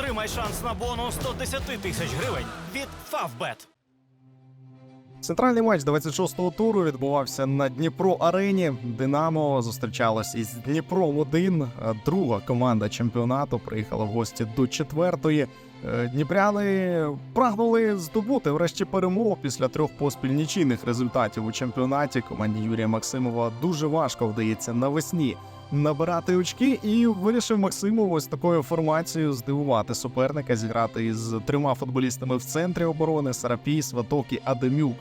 Отримай шанс на бонус 110 тисяч гривень від Favbet. Центральний матч 26-го туру відбувався на Дніпро Арені. Динамо зустрічалось із Дніпром 1 Друга команда чемпіонату приїхала в гості до четвертої. Е, Дніпряни прагнули здобути врешті перемогу після трьох поспіль нічийних результатів у чемпіонаті. Команді Юрія Максимова дуже важко вдається навесні набирати очки, і вирішив Максимов ось такою формацією здивувати суперника, зіграти із трьома футболістами в центрі оборони Сарапій, Сваток і Адемюк.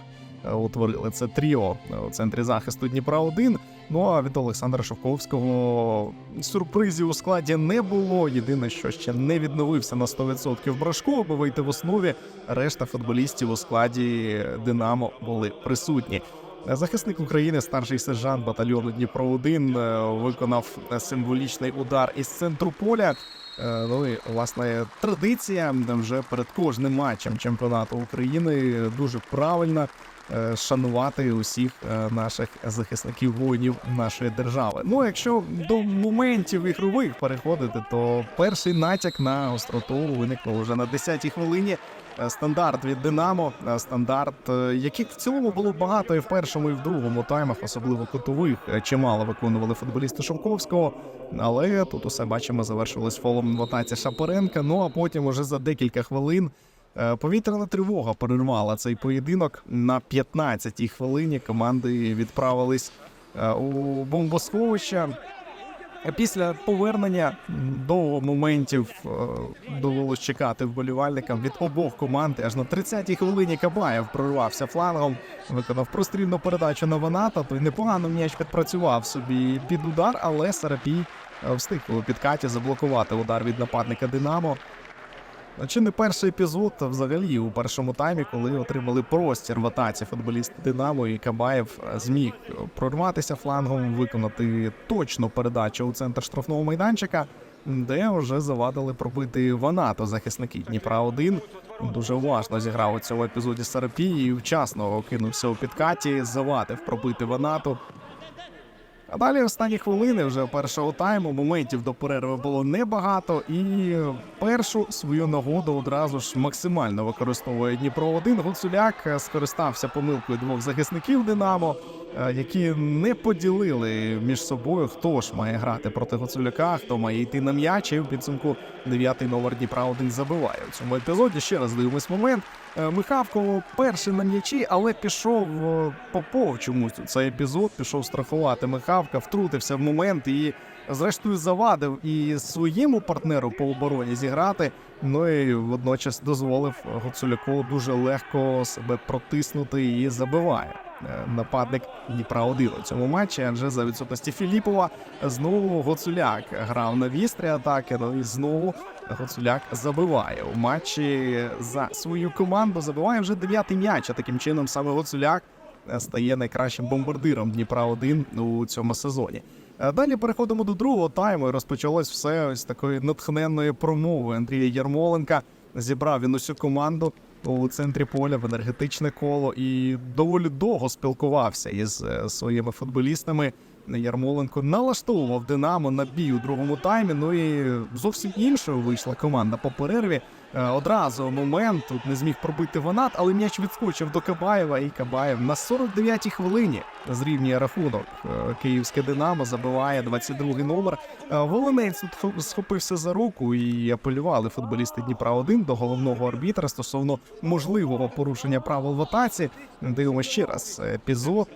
Е, Утворили це тріо е, у центрі захисту Дніпра 1 Ну а від Олександра Шовковського сюрпризів у складі не було. Єдине, що ще не відновився на 100% Брашко, аби вийти в основі. Решта футболістів у складі Динамо були присутні. Захисник України, старший сержант батальйону Дніпро 1 виконав символічний удар із центру поля. Е, Ну і власне традиція вже перед кожним матчем чемпіонату України дуже правильно е, шанувати усіх е, наших захисників воїнів нашої держави. Ну, якщо до моментів ігрових переходити, то перший натяк на остроту виникло вже на 10-й хвилині. Е, Стандарт від Динамо, е, стандарт, е, яких в цілому було багато і в першому, і в другому таймах, особливо котових, чимало виконували футболісти Шовковського. Але тут усе бачимо, завершилось фолом в атаці Шапоренка. Ну а потім, уже за декілька хвилин, повітряна тривога перервала цей поєдинок. На 15-й хвилині команди відправились у бомбосховище. Після повернення до моментів е, довелось чекати вболівальникам від обох команд. Аж на 30-й хвилині Кабаєв прорвався флангом, виконав прострільну передачу на Ваната. Той непогано м'яч відпрацював собі під удар, але Сарапій е, встиг у підкаті заблокувати удар від нападника Динамо. Чи не перший епізод а взагалі у першому таймі, коли отримали простір в атаці футболісти Динамо і Кабаєв е, зміг прорватися флангом, виконати точну передачу у центр штрафного майданчика, де вже завадили пробити Ванато захисники Дніпра 1 Дуже уважно зіграв у цьому епізоді Сарапій і вчасно кинувся у підкаті, завадив пробити Ванату. А далі останні хвилини вже першого тайму моментів до перерви було небагато, і першу свою нагоду одразу ж максимально використовує Дніпро 1 Гуцуляк е, скористався помилкою двох захисників Динамо, е, які не поділили між собою, хто ж має грати проти Гуцуляка, хто має йти на м'яч. І в підсумку дев'ятий номер Дніпра 1 забиває у цьому епізоді. Ще раз дивимось момент. Е, Михавко перший на м'ячі, але пішов е, Попов чомусь у цей епізод. Пішов страхувати Михавка, втрутився в момент і, зрештою, завадив і своєму партнеру по обороні зіграти. Ну і водночас дозволив Гуцуляку дуже легко себе протиснути і забиває. Е, Нападник Дніпра 1 у цьому матчі, адже за відсутності Філіпова знову Гоцуляк грав на вістрі атаки. Ну і знову Гоцуляк забиває у матчі за свою команду. Забиває вже дев'ятий м'яч. А таким чином саме Гоцуляк е, стає найкращим бомбардиром Дніпра 1 у цьому сезоні. Е, Далі переходимо до другого тайму. і Розпочалось все ось такої натхненної промови Андрія Ярмоленка. Зібрав він усю команду у центрі поля в енергетичне коло і доволі довго спілкувався із е, своїми футболістами. Ярмоленко налаштовував Динамо на бій у другому таймі. Ну і зовсім іншою вийшла команда по перерві. Е, Одразу момент тут не зміг пробити Ванат, але м'яч відскочив до Кабаєва, і Кабаєв на 49-й хвилині зрівнює рахунок. Е, Київське Динамо забиває 22-й номер. Е, Волинець схопився за руку і апелювали футболісти Дніпра 1 до головного арбітра стосовно можливого порушення правил в атаці. Дивимося ще раз. Епізод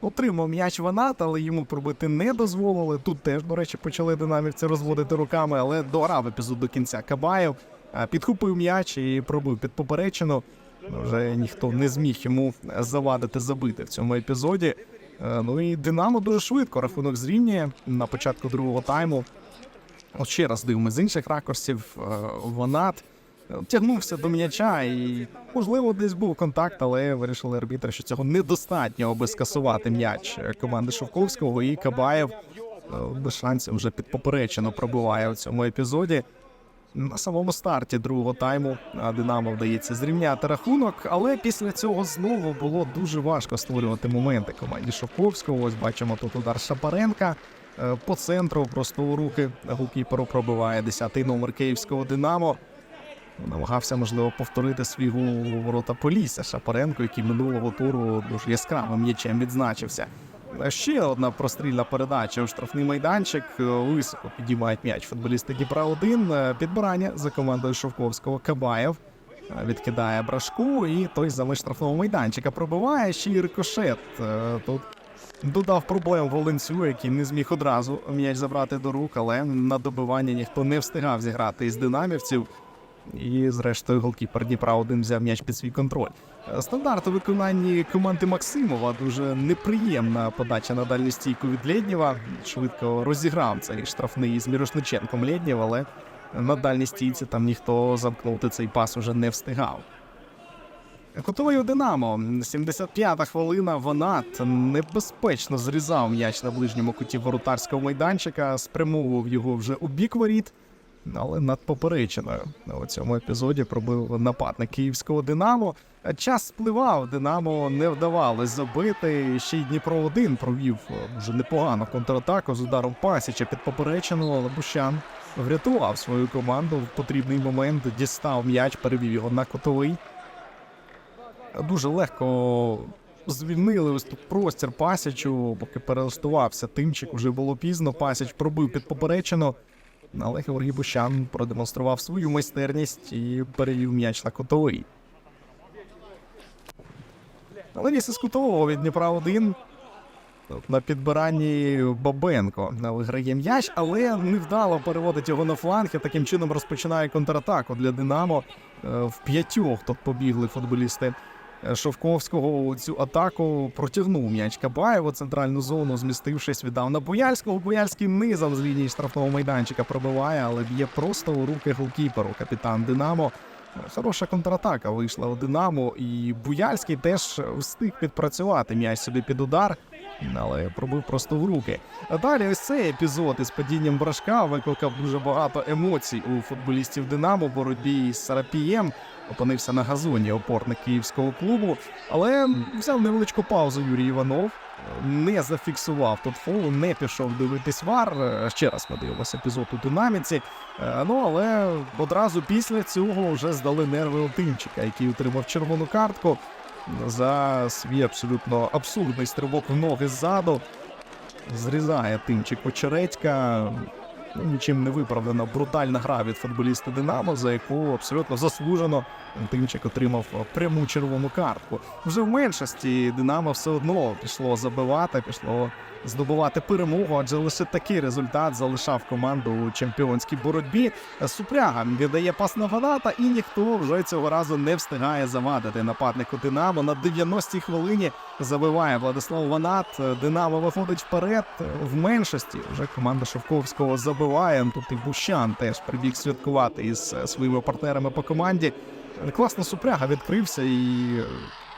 отримав м'яч Ванат, але йому пробити не дозволили. Тут теж, до речі, почали динамівці розводити руками, але дограв епізод до кінця Кабаєв. Е, Підхопив м'яч і пробив під поперечину. Вже ніхто не зміг йому завадити забити в цьому епізоді. Е, Ну і Динамо дуже швидко рахунок зрівнює на початку другого тайму. От ще раз дивимося з інших ракурсів. е, Ванат тягнувся до м'яча, і можливо десь був контакт, але вирішили арбітри, що цього недостатньо, аби скасувати м'яч команди Шовковського. І Кабаєв без шансів вже під поперечину пробиває у цьому епізоді. На самому старті другого тайму Динамо вдається зрівняти рахунок, але після цього знову було дуже важко створювати моменти команді Шовковського. Ось бачимо тут удар Шапаренка. Е, По центру просто у руки голкіперу пробиває 10-й номер київського Динамо. Намагався, можливо, повторити свій гол у ворота Полісся Шапаренко, який минулого туру дуже яскравим м'ячем відзначився. Е, Ще одна прострільна передача у штрафний майданчик. Е, Високо підіймають м'яч футболісти Дніпра 1 Підбирання за командою Шовковського Кабаєв. Е, Відкидає брашку, і той за штрафного майданчика пробиває ще й рикошет. Е, Тут додав проблем Волинцю, який не зміг одразу м'яч забрати до рук, але на добивання ніхто не встигав зіграти із динамівців. І, зрештою, голкіпер Дніпра один взяв м'яч під свій контроль. Стандарт у виконанні команди Максимова дуже неприємна подача на дальню стійку від Лєднєва. Швидко розіграв цей штрафний із Мірошниченком Лєднєв, але на дальній стійці там ніхто замкнути цей пас уже не встигав. Кутовий у Динамо. 75-та хвилина. Ванат небезпечно зрізав м'яч на ближньому куті воротарського майданчика, спрямовував його вже у бік воріт, але над поперечиною. У цьому епізоді пробив нападник київського Динамо. Час спливав, Динамо не вдавалось забити. Ще й Дніпро 1 провів е, дуже непогану контратаку з ударом Пасіча під поперечину, але Бущан врятував свою команду в потрібний момент, дістав м'яч, перевів його на котовий дуже легко звільнили ось тут простір Пасічу, поки перелаштувався тимчик, вже було пізно. Пасіч пробив під поперечину. Але Георгій Бущан продемонстрував свою майстерність і перевів м'яч на котовий. Але віс із кутового від Дніпра 1 на підбиранні Бабенко виграє м'яч, але невдало переводить його на фланг і таким чином розпочинає контратаку для Динамо. Е, В п'ятьох тут побігли футболісти Шовковського цю атаку протягнув м'яч Кабаєв у центральну зону, змістившись, віддав на Бояльського. Бояльський низом з лінії штрафного майданчика пробиває, але б'є просто у руки голкіперу. Капітан Динамо. Е, Хороша контратака вийшла у Динамо, і Буяльський теж встиг підпрацювати м'яч собі під удар, але пробив просто в руки. А далі ось цей епізод із падінням брашка викликав дуже багато емоцій у футболістів Динамо в боротьбі із Сарапієм. Опинився на газоні опорник київського клубу, але взяв невеличку паузу Юрій Іванов. Не зафіксував тут фол, не пішов дивитись вар. Ще раз ми епізод у динаміці. Е, Ну але одразу після цього вже здали нерви у який отримав червону картку за свій абсолютно абсурдний стрибок в ноги ззаду. Зрізає Тимчик Очередька. Ну, нічим не виправдана брутальна гра від футболіста Динамо, за яку абсолютно заслужено Тимчик отримав пряму червону картку. Вже в меншості Динамо все одно пішло забивати, пішло здобувати перемогу, адже лише такий результат залишав команду у чемпіонській боротьбі. Супряга віддає пас на Ваната, і ніхто вже цього разу не встигає завадити нападнику Динамо. На 90-й хвилині забиває Владислав Ванат. Динамо виходить вперед. В меншості вже команда Шовковського забиває. Тут і Бущан теж прибіг святкувати із е, своїми партнерами по команді. Класно Супряга відкрився і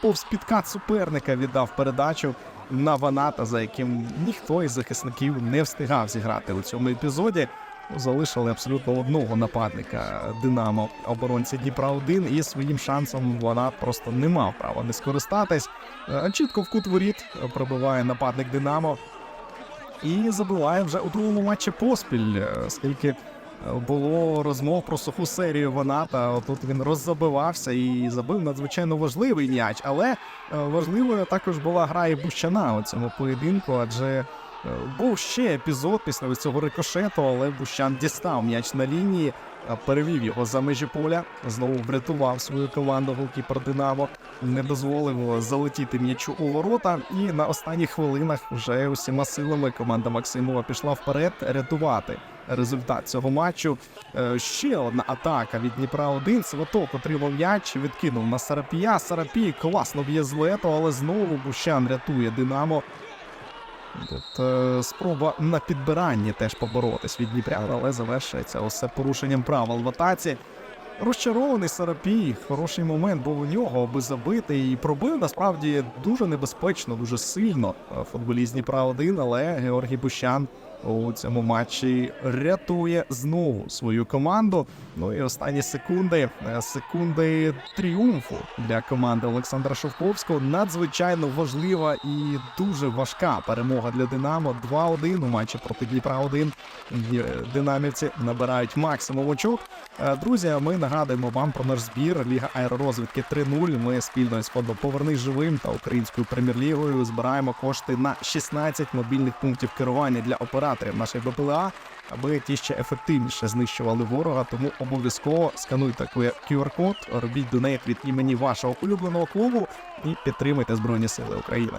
повз підкат суперника віддав передачу на Ваната, за яким ніхто із захисників не встигав зіграти у цьому епізоді. Залишили абсолютно одного нападника Динамо оборонця Дніпра 1 і своїм шансом Ванат просто не мав права не скористатись. Е, Чітко в кут воріт пробиває нападник Динамо і забиває вже у другому матчі поспіль, скільки оскільки е, було розмов про суху серію Ваната. Тут він роззабивався і забив надзвичайно важливий м'яч. Але е, важливою також була гра і Бущана у цьому поєдинку, адже е, був ще епізод після цього рикошету, але Бущан дістав м'яч на лінії, е, перевів його за межі поля, знову врятував свою команду голкіпер Динамо, не дозволив залетіти м'ячу у ворота. І на останніх хвилинах вже усіма силами команда Максимова пішла вперед рятувати результат цього матчу. Е, Ще одна атака від Дніпра 1 Сваток отримав м'яч, відкинув на Сарапія. Сарапій класно б'є з лету, але знову Бущан рятує Динамо. Е, спроба на підбиранні теж поборотись від Дніпря, але завершується усе порушенням правил в атаці. Розчарований Сарапій, хороший момент був у нього, аби забити і пробив насправді дуже небезпечно, дуже сильно е, футболіст Дніпра 1 але Георгій Бущан у цьому матчі рятує знову свою команду. Ну і останні секунди, е, секунди тріумфу для команди Олександра Шовковського. Надзвичайно важлива і дуже важка перемога для Динамо. 2-1 у матчі проти Дніпра 1 Динамівці набирають максимум очок. Е, Друзі, ми нагадуємо вам про наш збір Ліга аеророзвідки 3.0. Ми спільно з фондом Повернись живим та українською прем'єр-лігою збираємо кошти на 16 мобільних пунктів керування для операторів наших БПЛА, аби ті ще ефективніше знищували ворога. Тому обов'язково скануйте QR-код, робіть донейт від імені вашого улюбленого клубу і підтримуйте Збройні Сили України.